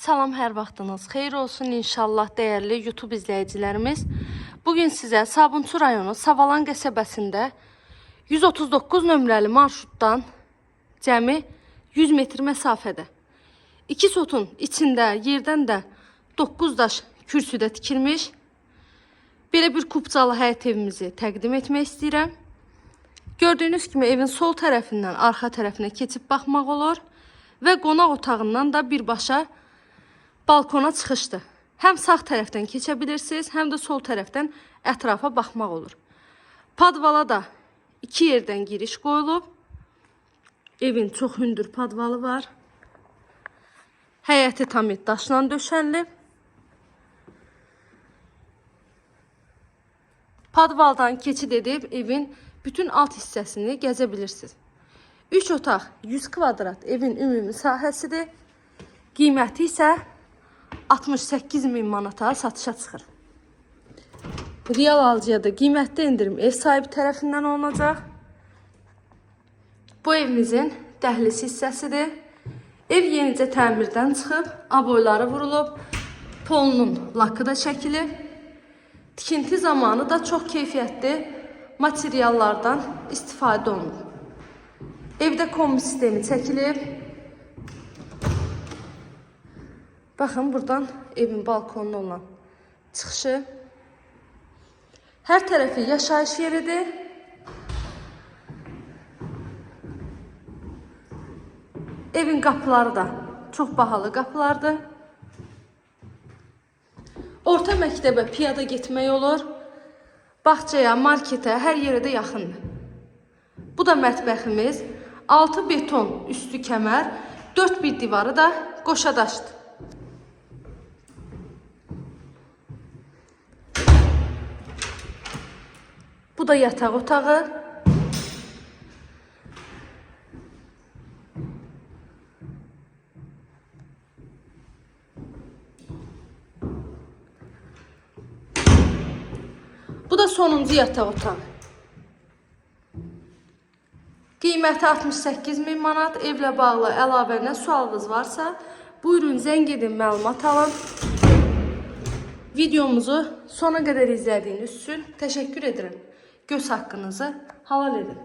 Salam, hər vaxtınız xeyir olsun inşallah dəyərli YouTube izləyicilərimiz. Bugün sizə Sabunçu rayonu Savalan qəsəbəsində 139 nömrəli marşrutdan cəmi 100 metr məsafədə iki sotun içində yerdən də 9 daş kürsüdə tikilmiş belə bir kubcalı həyət evimizi təqdim etmək istəyirəm. Gördüyünüz kimi evin sol tərəfindən arxa tərəfinə keçib baxmaq olur və qonaq otağından da birbaşa balkona çıxışdır. Həm sağ tərəfdən keçə bilirsiniz, həm də sol tərəfdən ətrafa baxmaq olur. Padvala da iki yerdən giriş qoyulub. Evin çox hündür padvalı var. Həyəti tam daşla döşənilib. Padvaldan keçid edib evin bütün alt hissəsini gəzə bilirsiniz. 3 otaq 100 kvadrat evin ümumi sahəsidir. Qiyməti isə 68 min manata satışa çıxır. Real alıcıya da qiymətli endirim ev sahibi tərəfindən olunacaq. Bu evimizin dəhliz hissəsidir. Ev yenicə təmirdən çıxıb, aboyları vurulub, polunun lakı da çəkilib. Tikinti zamanı da çox keyfiyyətli materiallardan istifadə olunub. Evdə kombi sistemi çəkilib. Baxın buradan evin balkonuna olan çıxışı. Hər tərəfi yaşayış yeridir. Evin qapıları da çox bahalı qapılardır. Orta məktəbə piyada getmək olur. Bağçaya, marketə, hər yerə də yaxındır. Bu da mətbəximiz. 6 beton üstü kəmər, 4 bir divarı da qoşa daşdır. Bu da yataq otağı. Bu da sonuncu yataq otağı. Qiyməti 68 min manat. Evlə bağlı əlavə nə sualınız varsa, buyurun zəng edin, məlumat alın. Videomuzu sona qədər izlədiyiniz üçün təşəkkür edirəm. Göz haqqınızı halal edin.